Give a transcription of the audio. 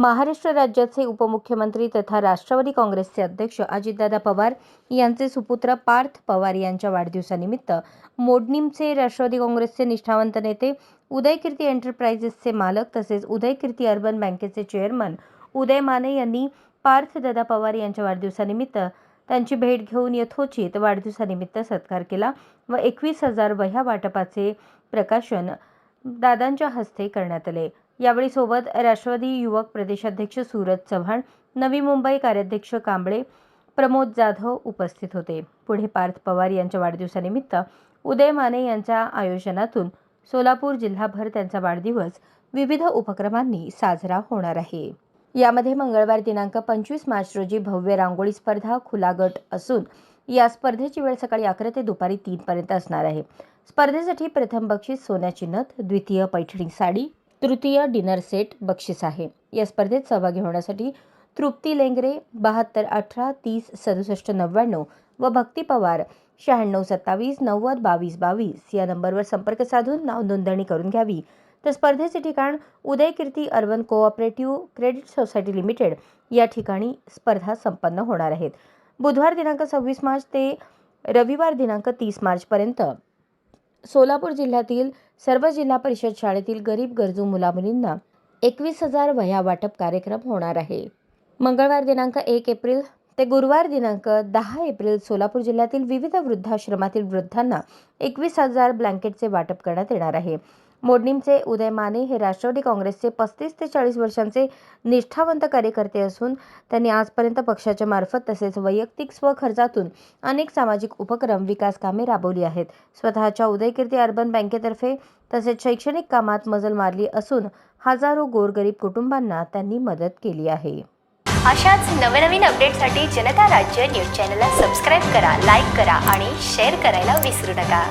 महाराष्ट्र राज्याचे उपमुख्यमंत्री तथा राष्ट्रवादी काँग्रेसचे अध्यक्ष अजितदादा पवार यांचे सुपुत्र पार्थ पवार यांच्या वाढदिवसानिमित्त मोडणीमचे राष्ट्रवादी काँग्रेसचे निष्ठावंत नेते उदयकीर्ती एंटरप्राइजेसचे मालक तसेच उदयकीर्ती अर्बन बँकेचे चेअरमन उदय माने यांनी पार्थदादा पवार यांच्या वाढदिवसानिमित्त त्यांची भेट घेऊन यथोचित वाढदिवसानिमित्त सत्कार केला व एकवीस हजार वह्या वाटपाचे प्रकाशन दादांच्या हस्ते करण्यात आले. यावेळी सोबत राष्ट्रवादी युवक प्रदेशाध्यक्ष सूरज चव्हाण नवी मुंबई कार्याध्यक्ष कांबळे प्रमोद जाधव उपस्थित होते. पुढे पार्थ पवार यांच्या वाढदिवसानिमित्त उदय माने यांच्या आयोजनातून सोलापूर जिल्हाभर त्यांचा वाढदिवस विविध उपक्रमांनी साजरा होणार आहे. यामध्ये मंगळवार दिनांक पंचवीस मार्च रोजी भव्य रांगोळी स्पर्धा खुला गट असून या स्पर्धेची वेळ सकाळी अकरा ते दुपारी तीन पर्यंत असणार आहे. स्पर्धेसाठी प्रथम बक्षीस सोन्याची नथ द्वितीय पैठणी साडी तृतीय डिनर सेट बक्षीस आहे. या स्पर्धेत सहभागी होण्यासाठी तृप्ती लेंगरे बहात्तर अठरा तीस सदुसष्ट नव्याण्णव व भक्ती पवार शहाण्णव सत्तावीस नव्वद बावीस बावीस या नंबरवर संपर्क साधून नाव नोंदणी करून घ्यावी. तर स्पर्धेचे ठिकाण Udaykirti urban cooperative credit society limited या ठिकाणी स्पर्धा संपन्न होणार आहेत. बुधवार दिनांक सव्वीस मार्च ते रविवार दिनांक तीस मार्चपर्यंत सोलापूर जिल्ह्यातील सर्व जिल्हा परिषद शाळेतील गरीब गरजू मुलामुलींना एकवीस हजार वह्या वाटप कार्यक्रम होणार आहे. मंगळवार दिनांक एक एप्रिल ते गुरुवार दिनांक दहा एप्रिल सोलापूर जिल्ह्यातील विविध वृद्धाश्रमातील वृद्धांना एकवीस हजार ब्लँकेटचे वाटप करण्यात येणार आहे. मोडणीमचे उदय माने हे राष्ट्रवादी काँग्रेसचे पस्तीस ते चाळीस वर्षांचे निष्ठावंत कार्यकर्ते असून त्यांनी आजपर्यंत पक्षाच्या मार्फत तसेच वैयक्तिक स्वखर्चातून अनेक सामाजिक उपक्रम विकास कामे राबवली आहेत. स्वतःच्या उदयकीर्ती अर्बन बँकेतर्फे तसेच शैक्षणिक कामात मजल मारली असून हजारो गोरगरीब कुटुंबांना त्यांनी मदत केली आहे. अशाच नवनवीन अपडेटसाठी जनता राज्य न्यूज चॅनलला सबस्क्राईब करा लाईक करा आणि शेअर करायला विसरू नका.